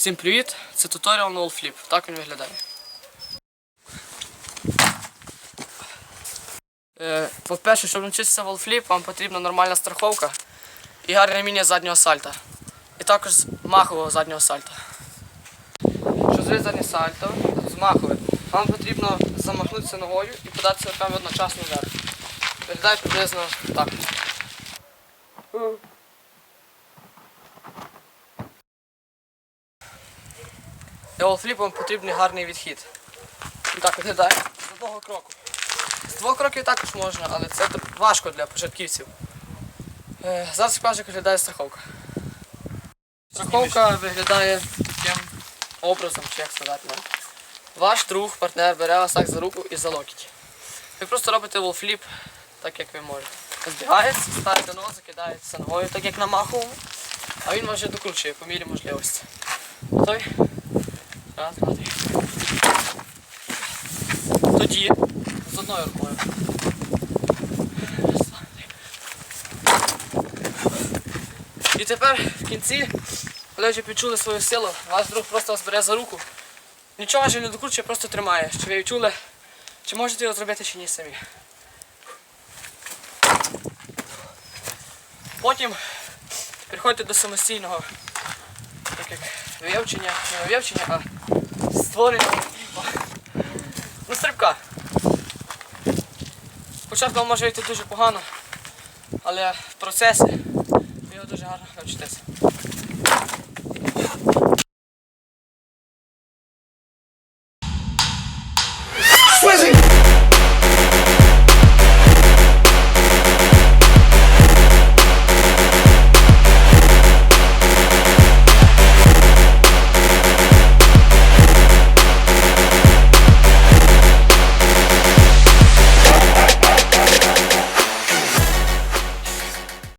Всім привіт! Це туторіал на Flip. Так він виглядає. Е, По-перше, щоб навчитися валфліп, вам потрібна нормальна страховка і гарне вміння заднього сальта. І також махового заднього сальта. Щоб зробити заднє сальто з маховим, вам потрібно замахнутися ногою і податися руками одночасно вверх. Виглядає приблизно так. Валфліпу потрібний гарний відхід. Так виглядає з одного кроку. З двох кроків також можна, але це важко для початківців. Е, Зараз покажу, як виглядає страховка. Страховка виглядає таким образом, чи як сказати. ну. Ваш друг, партнер бере вас так за руку і за локіть. Ви просто робите волфліп так, як ви можете. Збігаєте, ставите ногу, закидаєтеся ногою, так як на маховому, а він вже докручує по мірі можливості. Готові? Раз, два. Тоді з одною рукою. І тепер в кінці, коли вже відчули свою силу, ваш друг просто вас бере за руку. Нічого вже не докручує, просто тримає. Чи ви відчули, чи можете його зробити чи ні самі. Потім переходите до самостійного вивчення, не вивчення, а створення. Ну, стрибка. Спочатку може йти дуже погано, але в процесі його дуже гарно навчитеся.